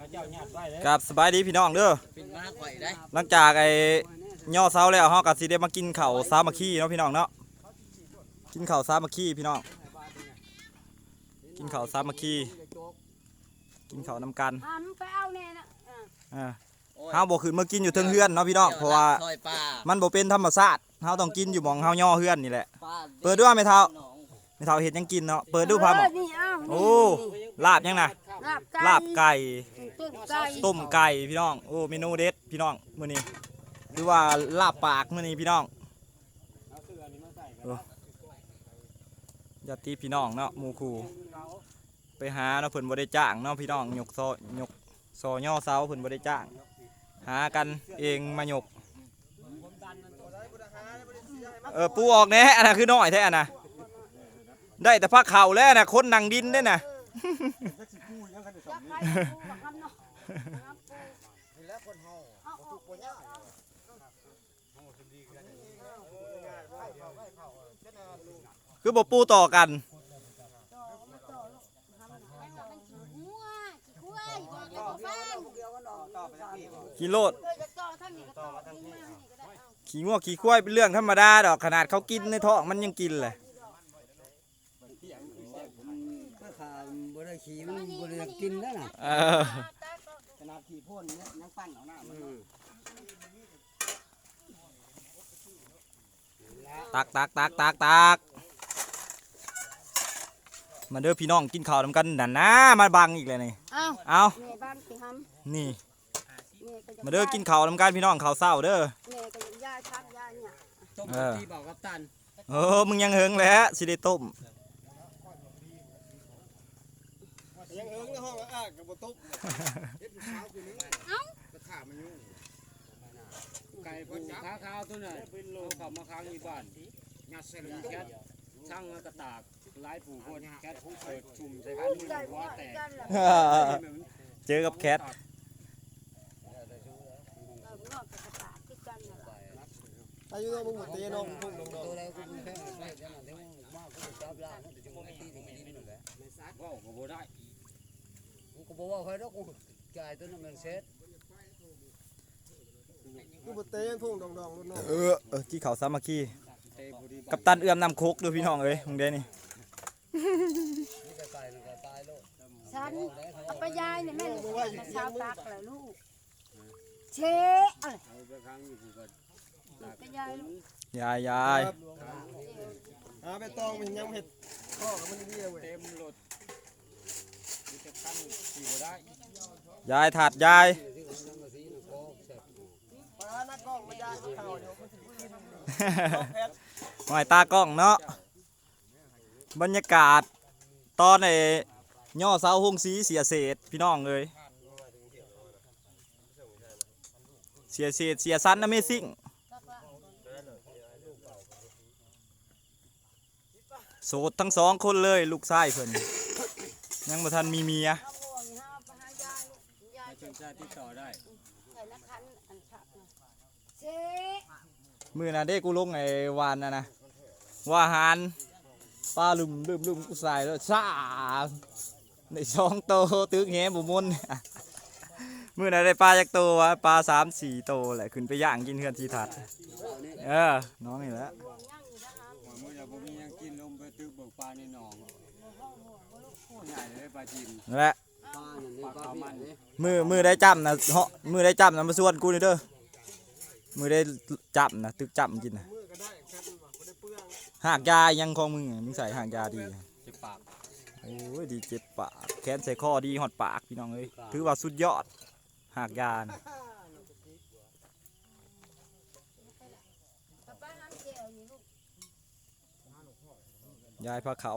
ข้าเจ้าญาติไว้เลยกับสบายดีพี่น้องเด้อเป็นมาข่อยได้หลังจากไอ้ย่อเสาแล้วเฮาก็สิได้มากินข้าวสามัคคีเนาะพี่น้องเนาะกินข้าวสามัคคีพี่น้อง กินข้าวสามัคคีกินข้าวนำกันอ่ามึงไปเอาแน่นะอ่าอ่าเฮาบ่ขึ้นมากินอยู่เทิงเฮือนเนาะพี่น้องเพราะว่าซอยป้ามันบ่เป็นธรรมชาติเฮาต้องกินอยู่หม่องเฮาย่อเฮือนนี่แหละ ป้าเปิดด้วยไหมเท้าไม่เท่าเฮ็ดหยังกินเนาะ เปิดดูพาหมอเออนี่เอานี่โอ้ ลาบยังนะ ลาบไก่ลาบไก่ ต้มไก่ต้มไก่พี่น้อง โอ้เมนูเด็ดพี่น้องมื้อนี้หรือว่าลาบปากมื้อนี้พี่น้องเอาเสื้อนี่มาใส่กันญาติพี่น้องเนาะหมู่คู่ไปหาเนาะเพิ่นบ่ได้จ้างเนาะพี่น้องยกซอยกซอย่อเสาเพิ่นบ่ได้จ้าง หากันเองมายกเออปูออกแหน่อันน่ะคือน้อยแท้อันน่ะได้แต่พักเข่าแล้วน่ะคนนั่งดินเด้น่ะ จะใครปูมาคำเนาะน้ำปูเอาออกเอาคือบ่ปูต่อกัน ต่อมาต่อลูกทำให้มันขี้หัวขี้คุ้ยบอกจะบอกฟังกิโลดเออจะต่อทั้งนี้ก็ต่อทั้งนี้มานี่ก็ได้ ขี้งวขี้ควายเป็นเรื่องธรรมดาดอกขนาดเขากินในท้องมันยังกินเลย ก็ขาบ่ได้ ขี่มันบ่ได้กินแล้วน่ะเออขนาดขี่พ่นเนี่ยยังปั้นเอาหน้ามันตักตักตักตักตักมาเด้อพี่น้องกินข้าวนำกันนั่นนะมาบังอีกเลยนี่เอาเอาแม่บ้านสิทนี่ำแม่ก็จะมาเด้อกินข้าวนำกันพี่น้องข้าวเศร้าเด้อแม่ก็จะย่ายพักย่ายเนี่ยต้มเออที่บอกกับตันเออมึงยังเฮิงแล้วสิได้ต้มยังเอิ้งในห้องอ้ากกับบ่ตุ๊บเฮ็ดเช้าคืนนี้เอ้าก็ขามันยุ่งไก่ปูค้าข้าวตัวน่ะเอาเขับมาค้างที่บ้านงัดใส่มีลูกแคทช่างกระตากหลายผูคนแคทเปิดชุ่มใส่โอ้กันยนี่ได้หับ่วได้แตกกันล่ะเจอกับแคทเออนอกจากกระตากคือกันน่ะล่ะอายุตัวมึงหมดตีน้องพุ่งลงดอกตัวแล้วกูแค่ไม่ขนาดที่มากกูจับล่างมันจะบ่ตีนี่นี่นั่นแหละว่าว ก็บ่ได้กูก็บ่ว่าใครดอกกูจ่ายตัวนั้นมันเสร็จกูบ่เตะพุ่งดองดองรถน้องเออเออกี่ข้าวสามัคคีเตะบุรีกับตันเอื้อมนำโคกดูพี่น้องเอ้ยมึงเด้นี่นี่ก็ตายนั่นก็ตายแล้วฉันเอาไปยายเนี่ยแม่จะมาเช้าตักแหละลูกเชะอะไรเอาไปค้างอยู่ผูก็ไปยายลูกยายยายหาไปตองมันยังเห็ดพ่อกับมันเบี้ยเว้ยเต็มรถมีแต่ตั้งสี่บ่ได้ ยายถาดยายที่มันยังมาสีน่ะก็แซ่บปลาหน้ากล้องมันยาข่าวเดี๋ยวมันสิวิ่งหอยตากล้องเนาะบรรยากาศ ตอนไอ้ย่อเสาหงสีเสียเศษพี่น้องเลยเสียเศษเสียสันนะเมซิ่งโสดทั้งสองคนเลยลูกชายเพิ่น ยังบ่ทันมีเมียเอาบ่วงนี่ฮะเอาไปหายายลูกยายให้ชนชาติติดต่อได้ใส่นักขันอันชักนะเชะมือน่ะเด้กูลงไอ้วานน่ะนะว่าหารปลาลุมลืมลืมกูใส่แล้วซ่าในช่องโตตึกแหบุมนมือน่ะได้ปลาจากโตวะปลาสามสี่โตแหละขึ้นไปย่างกินเพื่อนทีถัด เออน้องนี่แหละบ่วงย่างอยู่นะฮะ หัวมือจะบ่มีหยังกินลงไปตึกเบิกปลาในหนองโอ้ใหญ่เลยปลาจิ นนั่นแหละป้านั่นนี่ป้าพี่นี่มือมือได้จำนะเหาะมือได้จำนะมาส่วนกูนี่เด้อมือได้จำนะตึกจำกินนะมือก็ได้แค่มันว่าบ่ได้เปลืองหากยายังของมึงอะมึงใส่หากยาดีเจ็บปากโอ้ยดีเจ็บปากแขนใส่ข้อดีหอดปากพี่น้องเอ้ยถือว่าสุดยอดหากยานะป้าป้าห้ามเจียวนี่ลูกยายพาเขา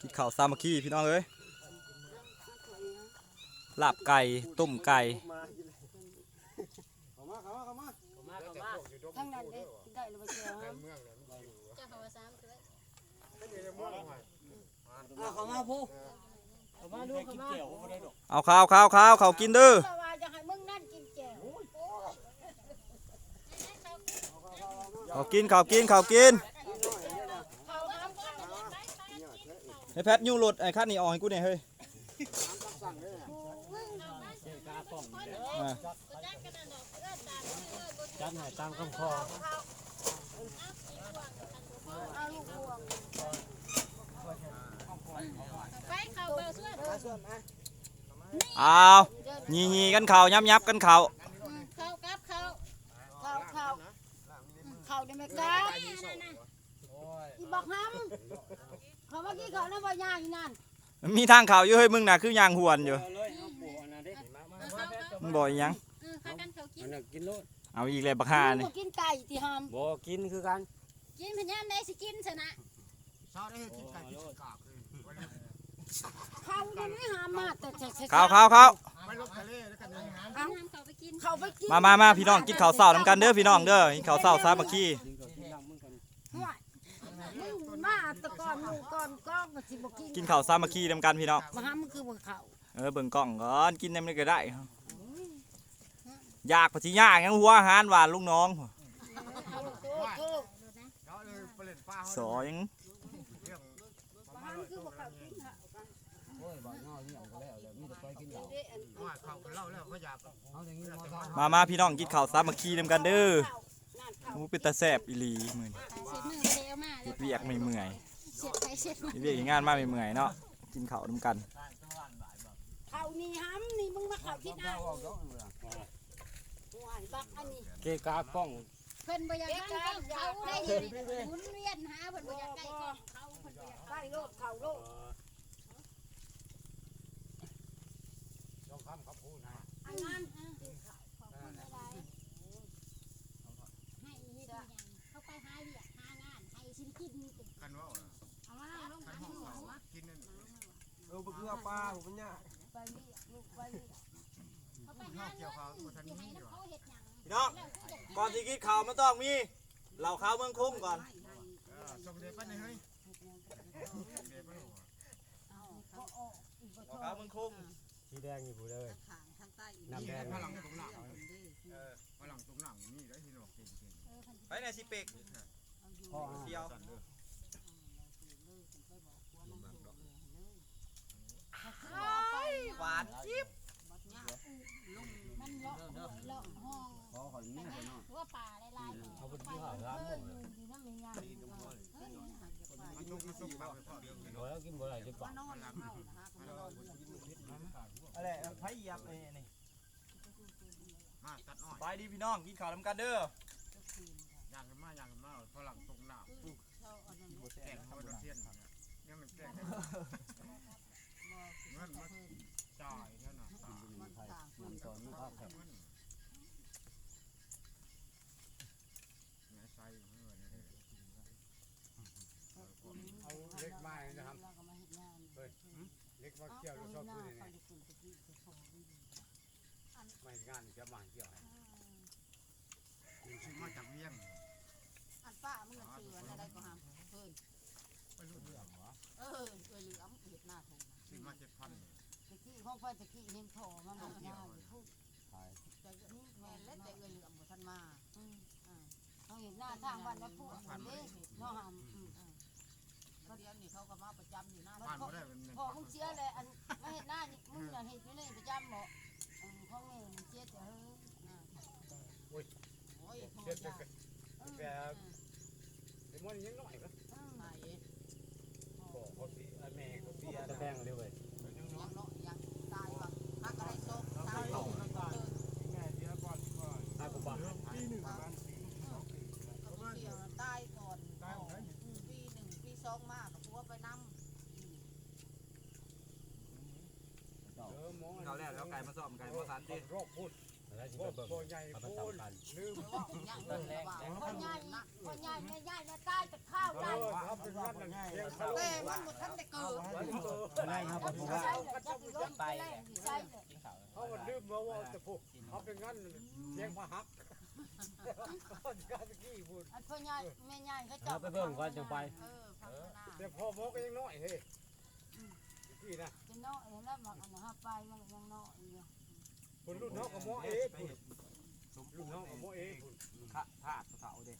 กินข้าวสามัคคีพี่น้องเอ้ยลาบไก่ต้มไก่มากินเลยเข้ามาข้ามาข้ามาทั้งนั้นเด้ได้แล้วบ่เจียวฮะอะเข้ามามาดูเข้ามาเลยวบ่ได้ดอกเอาข้าวข้าวข้าวเขากินเด้อแต่ว่าจะให้มึงนั่นกินแจ่วเขากินเขากินเขากิน เขาทำกัน ไอ้แพทยูรถไอ้ขั้นนี้ออกให้กูหน่อยเฮ้ยสั่งเลยอ่าจัดให้ตามคำขอเอาลูกบวงไปเขาเบอร์ช่วยมาส่วนมาเอายียีกันเข่ายับยับกันเข่าเขากับเขาเขาเขาเขาได้ไหมครับอีบอกห้ำ เขาเมื่อกี้เขานั่นบ่ย่างอีนั่นมีทางเข่าอยู่เฮ้ยมึงน่ะคือยางหวนอยู่เอาเลยเอาปลูกอันนั้นดิมามาเขาเขามึงบอกอีหยังเออเขากันเขากิอันนนั้นกินโลดเอาอีกเลยบักฮามึนี่งบ่กินไก่ที่ห้ำบ่กินคือกันกินพญานได้สิกินชนะชาวได้กินไก่กินกากเลยเขาได้ไม่ห้ามมาแต่แต่แต่เข่าเข่าเข่าไปลบทะเลแล้วกันนะเอาน้ำเขาไปกินเขาไปกินมามามาพี่น้องกินข้าวเช้านํกันเด้อพี่น้องเด้อกินข้าวเช้าสามัคคีกินก็กินน้ำมึงกัน ห่วยมึงมาแตะก่อนมึง ก่อนก้องก็สิบ่กินกินข้าวสามัคคีนํกันพี่น้องมาห้ามมันคือบ่เขาเออเบิ่งกล้องก่อนกินได้มันก็ได้อยากปฏิญางั้นหัวอาหารหวานลูกน้องโตโตเขาเลยไปเล่นปลาสอยังเรื่องมาห้ามมันคือบ่เขากินค่ะโอ้ยบ่ย่อเหี่ยวก็แล้วแล้วมีแต่ไปกินเหล้าเด้อันว่าเขาเล่าแล้วเขาอยากเอาอย่างนี้มาทำมามาพี่น้องกินข้าวสามัคคีนํกันเด้อนั่นเขาหมูเป็นตาแซ่บอีหลีมื้อนี้เสร็จมือไปเร็วมากเฮ็ดเวียกไม่เมื่อย เสร็จไปเสร็จมาเฮ็ดเวียกเฮ็ดงานมาไม่เมื่อยเนาะกินข้าวนํกันเขานี่ห้ามนี่มึงมาเขาที่หน้าเอาเอาเอาห่วยบักอันนี้เกะกากล้องเพิ่นบ่อยากนั่งกล้องเขาได้ยินหมุนเวียนหาเพิ่นบ่อยากใกล้กล้องเขาเพิ่นบ่อยากใกล้โลดเขาโลดต้องคำเขาพูดนะอันนั้น ขอบคุณหลายให้เฮ็ดอีหยังเขาไปหาเวียกหางานให้สิกินนี่ติ กันว่า เอามาลง กัน ทาง ห้อง หัว เขากินนั่น เออบ่คือ ปลาผมเป็นหญ้าไปเรียกลูกไปเรียกเขาไปหาเงินสิให้น้ำเขาเฮ็ดหยังพี่น้องก่อนสิกินข้าวมันต้องมีเหล้าข้าวเมืองคุ้งก่อนข้าในเฮ้ยเด็กป้าหนูเหล้าขาวเมืองคุ้งสีแดงอยู่ผู้เลยน้ำแดงพลังตรงหนังพลังตรงหนังนี่ได้ที่หนอกเก่งไปไหนสิเป็กพ่อเดียวานจิ๊บ มันเลาะเลาะห้อง ขอขอนี้ไปเนาะ ทั่วป่าหลายๆ เอาไปที่หาร้านหมดเลย อยู่นั่นไม่ยาก มันยุ่งมันยุ่งปากไปพ่อเดียว บ่แล้วกินบ่ได้จะปาก อะไรไผเหยียบไอ้นี่ มา ตัดอ้อยไปดีพี่น้องกินข้าวนํกันเด้ออย่างกันมาอย่างกันมาพลังตรงหนังแก่งเขาโดนเทียนยังมันแก่งเงินมาจ่ายนั่นน่ะ น้ำตอนนี้ภาพแผ่น เงินใส่เงิน เอาเล็กไม้นะครับเล็กมาเกี่ยวชอบพูดนี่ไม่งานจะมาเกี่ยว ซื้อมาจากเวียง อันป้ามึงน่ะซื้ออันใดก็หามเพิ่น ไปรู้เรื่องเหรอ เออเออเหลือมเฮ็ดหน้าแทน ซื้อมาเจ็ดพัน ตะกี้ของไฟตะกี้เห็นโถมันบ่ยากพูดแต่นี่แม่นแล้วแต่เออเหลือมบ่ทันมาอืมอ่าเขาเห็นหน้าทางบ้านแล้วพูดอันนี้เนาะหามอืมอ่าก็เดี๋ยวนี้เขาก็มาประจำอยู่หน้าบ้านก็ได้เป็นเงินพอมึงเสียเลยอันมาเห็นหน้านี่มึงน่ะเห็นอยู่นี่ประจำบ่อืมของแม่มึงเสียแต่เฮ้ยอ่าโอ้ยโอ้ยเจ็ดแต่แต่แต่เดี๋ยวมันยังน้อยก็อืมก็เขาสิแม่เขาสิจะแพงเลยเว้ย ยังเนาะยังตายว่ะฮักอะไรโซกตายอยู่เจอ ห้ากูบาท เขาเสียตายก่อนอืมปีหนึ่งปีสองมากกับผัวไปนำ เออหมอ เขาแล้วแล้วไก่ มาซ่อมไก่มาสันติรอบพูดแล้วสิไปเบิ่งตัวใหญ่พูดลืมพ่อใหญ่พ่อใหญ่พ่อใหญ่แม่ใหญ่แม่ตายจากข้าวเอได้อครับเป็นรัดนั่นเพียงทะลุแต่มันหมดทันแต่เกิดได้ครับผมใช่ว่าเลยจะไปล้มไปใช่เลยเขาลืมมาว่าจะพูดเขาเป็นงั้นเพียงพระหักเขาจะตะกี้พูดอันพ่อใหญ่แม่ใหญ่เขาเอาไปเบิ่งก่อนจะไปเออพัฒนาแต่พ่อหมอก็ยังน้อยเฮ้ พี่นะเป็นน้อยแล้วมันอันนั้นไปมันยังน้อยอยู่คนรุ่นน้องกับหมอเอรุ่นน้องกับหมอเอพระธาตุเขาเด้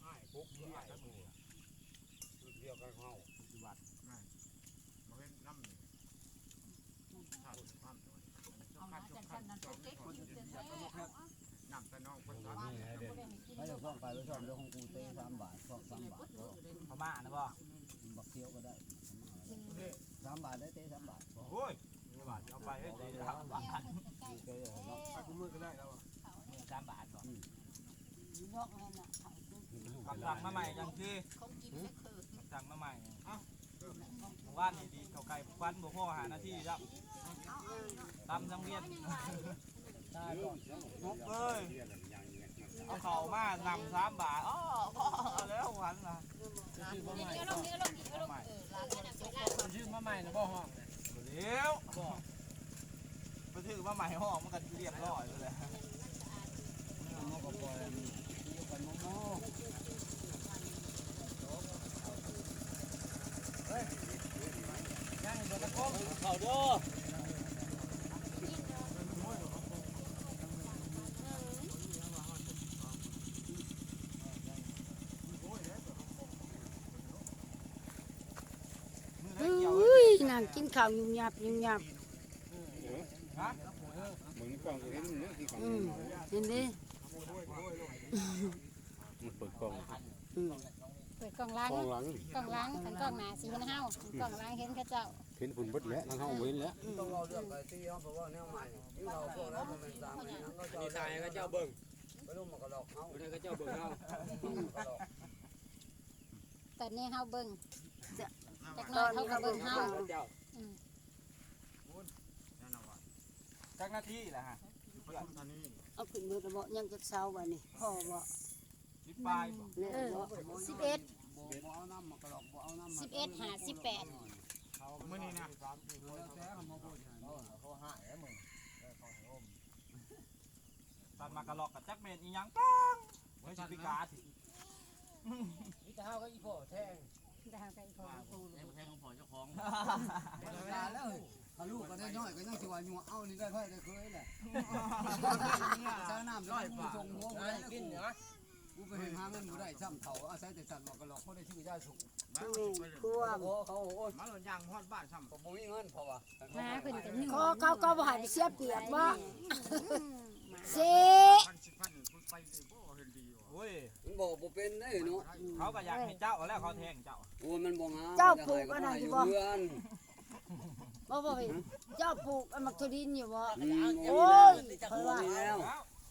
ไอ้ปุ๊กไอ้ปุ๊กรุ่นเดียวกันเขามาเห็นน้ำถ้าสุดความตัวเอาจังซั่นนั้นเต็กอยู่แต่แท้เอาเอานำแต่น้องคนนั้นบ้านบ่ได้ให้กินให้เราซ่องไปเราซ่องเรื่องของกูเต้สามบาทซ่องสามบาทก็พม่านะบ่บักเคี้ยวก็ได้ สามบาทได้เต้สามบาทโอ้ยนี่บาทเอาไปเฮ้ยเดี๋ยวเอาบาทใกล้เต้เนาะไปกูมือก็ได้แล้วสามบาทก่อนๆยกนั่นน่ะเขาคือคำสั่งมาใหม่จังที่เขากินแล้วคือคำสั่งมาใหม่เอ้าว่านนี่ดีเขาไก่ฟันบ่พ่อหาหน้าที่ครับตำสังเวียนมุกเอ้ยเอาเข่ามานำสามบาทอ๋อพ่อเอาแล้วหันนะนี่ก็ลงนี่ก็ลงนี่ก็ลง มาใหม่นะบ่ห้องเดี๋ยวไปถือมาใหม่ห้องมันก็เรียบร้อยเลยมอก็ปล่อยเกี่ยวกันมอมอเขาด้อ นั่งกินข้าวยุ่งยับยุ่งยับฮะมึงกล้องเห็นมึงเนี่ยที่กล้องอืมเห็นดิมันเปิดกล้องอืมเปิดกล่องล้างกล้องหลังกล่องล้างทั้งกล่องหน้าสีเห็นเฮากล่องล้างเห็นเขาเจ้าเห็นฝุ่นเบิดแล้วทั้งห้องเว้นแล้วต้องเราเรื่องไปที่เขาบอกว่าแนวใหม่ที่เราพวกแล้วมันเป็นสามนี้นั่งก็จะนี่ตายก็เจ้าเบิ่งไม่รู้มันก็หลอกเขาบ่ได้ก็เจ้าเบิ่งเฮาก็หลอกตอนนี้เฮาเบิ่งจัก หน้อยเขาก็เบิ่งเฮาเจ้าจักหน้าที่แหละฮะเอาขึ้นมือระเบาะยังจะเช้าวันนี้พ่อบ่สิบปลายบ่เนี่ยเออบ่สิบเอ็ดบ่เอาน้ำมันก็หลอกบ่เอาน้ำสิบเอ็ดหาสิบแปดมื้อนี้นะแต่เขามาพูดอย่างนี้ตัดมากระลอกกับจักเมนอีหยังปังไว้สิพิกาสินี่แต่เฮาก็อีพ่อแท้ง ดาวไก่ของปูเวลาแล้วถ้าลูกก็ได้น้อยก็ยังสิว่าอยู่เอานี่ได้ค่อยได้เคยแหละเจ้าน้ำร้อยบาทส่งหัวบ่ได้กินเหรอกูไปเห็นหาเงินบ่ได้ซ้ำเขาอาศัยแต่สัตว์มันก็หลอกเขาได้ชื่อยาสูงท่วมโอ้เขาโอ้ยมาหล่นยางฮอดบ้านซ้ำผมบ่มีเงินเพราะว่ามาเพิ่นกันเขาเขาก็บ่ให้ไปเสียเปรียบบ่เสพันสิบพันคุณไปเลยบ่เห็นดีว่ะโอ้ยมันบอกบ่เป็นได้เนาะเขาก็อยากให้เจ้าแล้วเขาแทงเจ้าโอ้ยมันบ่งามเจ้าปลูกอันไหนอยู่บ่ เพื่อนบ่บ่เห็นเจ้าปลูกอันมักทดินอยู่บ่อืมโอ้ยเพราะว่ามีแล้ว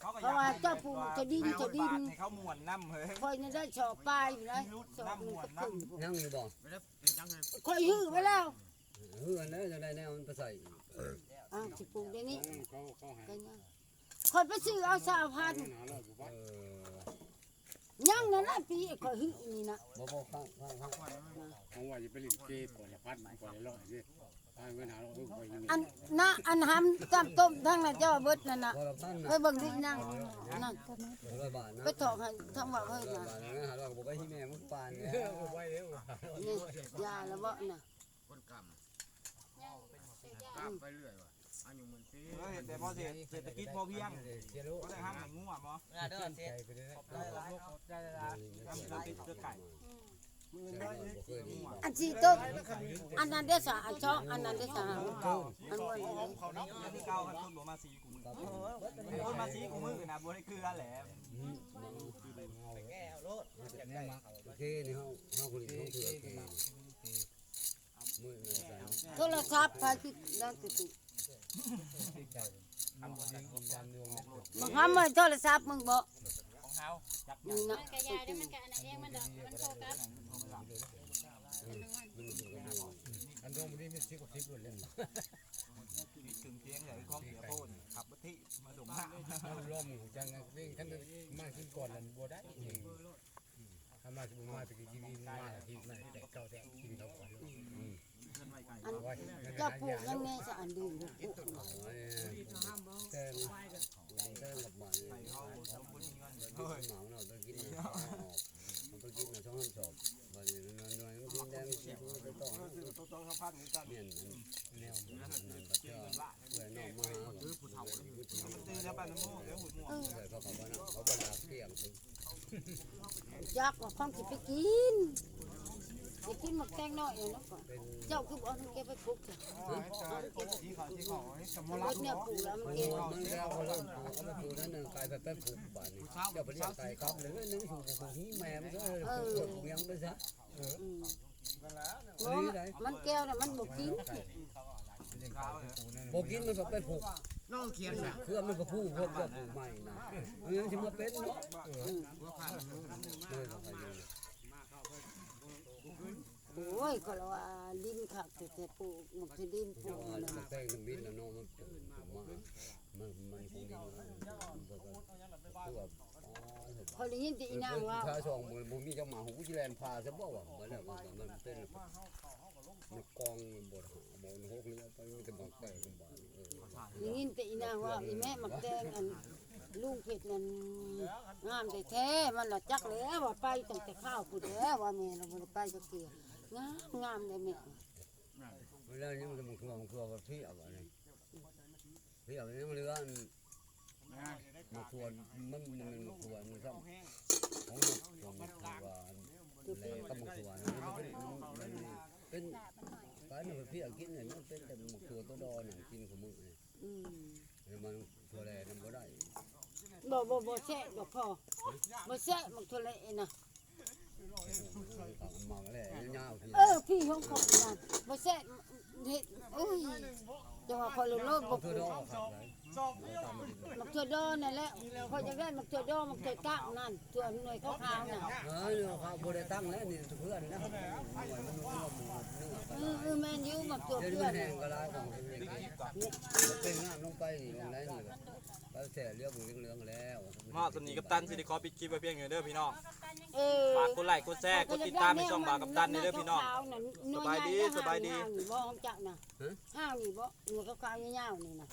เขาก็อเพยากราะว่าเจ้าปลูกจะดินจะดินให้เขาม่วนน้ำเฮ้ยค่อยนี่ได้ชอบปลายอยู่นะชอบหนึงก็ขึ้นยังอยู่บ่ไม่ได้จังเลยค่อยฮื้อไว้แล้วเฮือนแล้วจะได้แนวมันไปใส่อ้าวสิปลูกเดี๋ยวนี้เขาเขาหาก็ยังคนไปซื้อเอาสาวพันธุ์หาร้อยกว่าบาทเออ ยังนั่นน่ะปีค่อยฮื้อนี่นะบ่บ่ข้างข้างข้างของว่าจะไปเล่นเกมก่อนละพันก่อนละร้อยนี่ตายเงินหาเราเออไปยังไงอันนะอันหำต้มต้มทั้งนั้นเจ้าเบิดนั่นน่ะบ่ละพันไปนะเบิ่งดินั่งนั่นร้อยบาทนะไปถอกให้ทั้งว่าเฮ้ยร้อยนะบาทนะหาร้อยก็บ่ไปที่แม่มึงปานเนี่ยไว้เด้อนี่ยาแล้วบ่น่ะคนกำกำไปเรื่อยว่ะ อายุมันปีเฮ้ยแต่พอเศรษฐกิจพอเพียงเดี๋ยวรู้ก็ได้ห้ามให้งัวบ่เด้อเสร็จไปเลยได้หลายได้หลายห้ามเราติดเสื้อไก่บ่เคยมีอันที่ต้มอันนั้นได้สะอันช่องอันนั้นได้สะอันอันบ่นี่อันที่เก่ากันต้นบ่มาสีกูมือต้นมาสีกูมือนะบ่ได้คือกันแหละแก้วรถแม่มาโอเคนี่เฮาเฮาคนนี้ต้องถือโอเคมื้อนี้ใส่โทรศัพท์พาติดแล้วติด บ่หามมือโทรศัพท์มึงบ่ของเฮาจักนี่นะมันกระยายได้มันกะอันนั้นเองมันดอกมันโฟกัสอันโดมนี่มี10กว่า10รุ่นแล้วมีถึงเทียงเลยของเสียโพนขับรถที่มาดมห้าล่มจังวิ่งคันมาขึ้นก่อนแล้วบ่ได้ถ้ามาสิบ่มาตะกินมาที่ไหนแต่เก่าแต่กินเขาก่อน อันจ้าปลูกยังไงสะอันดีอยู่ปลูกน่ะโอ้ยแตงแตงกับมันเนี่ยเขาสมบูรณ์เงินมันกินหมาเนาะไปกิน นะมันไปกินนะช่องห้ามสอบบัดนี้นอนนอนมันกินแดงกินทุกไปต่อต้องต้องสัมพันธ์กันเนี่ยแนวมันนั่นก็จะเพื่อนน้องมาหาคือผู้เฒ่าผู้เฒ่าตีแล้วไปน้ำมูกเดี๋ยวหุ่นม่วงเขาเขาบอกว่าเขาบอกลาเกี่ยงถึงอยากว่าของสิไปกินจะกินหมักแตงน้อยเนาะก่อนเจ้าคือบ่เอาน้ำแกไปปลูกจ้ะที่เขาที่เขาให้สมรรัถเนี่ยปลูกแล้วมันมันเก็บมันแล้วเขาเริ่มปลูกเอาไปปลูกนั่นน่ะกลายไปเป็นปลูกบ้านนี่เจ้าไปเลี้ยงไก่ครับเลยนึกถูกปลูกนี้แม่มันก็เลยปลูกเลี้ยงไปซะอืมนี่ได้มันแก้วน่ะมันบ่กินบ่กินมันก็ไปปลูกน้องเขียนน่ะคือมันก็พูดพวกจะปลูกใหม่นะมันยังสิมาเป็นเนาะเออเล ยก็ไปอยู่โอ้ยก็ว่าดินคักแต่แต่ปลูกมักที่ดินปลูกว่านั่นมันน่ะแป้งน้ำบินแล้วเนาะมันปลูกมามันมันคงดีมันก็คือว่าพอได้ยินแต่อีนางว่าถ้าสองมือบ่มีเจ้าหมาหูจิแลนพาซะบ่ว่าเหมือนแล้วมันเป็นมันกองบดหาบ่หกเรือไปมันจะบังแป้งกันบ่เออได้ยินแต่อีนางว่าอีแม่มักแตงอันลุงเพชรนั่นงามแต่แท้มันละจักแล้วว่าไปตั้งแต่ข้าวพูดแล้วว่าแม่เราบ่ได้ไปจักเทื่อ งามงามเลยแม่เวลานี้มันจะมันคือมันคือว่าที่เอาอะไรที่เอาเนี่มันเรือมันควรมันมันมันควรมันซ้ำของมันมันควรแล้วก็มันควรมันเป็นมันเป็นการมันพี่กินเนี่ยมันเป็นแต่มันควรตัวดอเนี่ยกินของมึงเนี่ยมันตัวแรงมันบ่ได้บ่บ่บ่แซ่บ่พอบ่แซ่บมักทะเลนะ มาแล้วยาวๆทีเออพี่ห้องของนั่นบ่แซ่บเฮ็ดโอ้ยจังว่าพอโลโลบ่ตัวดอครับมักถั่วดอนั่นแหละพอจะได้มักถั่วดอมักถั่วก้างนั่นถั่วหน่วยขาวๆน่ะเออเขาบ่ได้ตั้งแล้วนี่เพื่อนนะมันมันมันเออเออแม่นอยู่มักถั่วเดี๋ยวเพื่มัอนนแห้งก็ลายของเป็นงานลงไปนี่ลงได้นี่ก็แส่เรียบเหลืองๆแล้วเหมาะสำนีกับตันสิได้ขอปิดคลิปไว้เพียงอย่างเด้อพี่น้องเออฝากกดไลค์กดแชร์กดติดตามให้ช่องบ่าวกับตันนี่เด้อพี่น้อง สบายดีสบายดี ห้าวนี่บ่ของจักน่ะห้าวนี่บ่หนูขาวๆยาวๆนี่น่ะ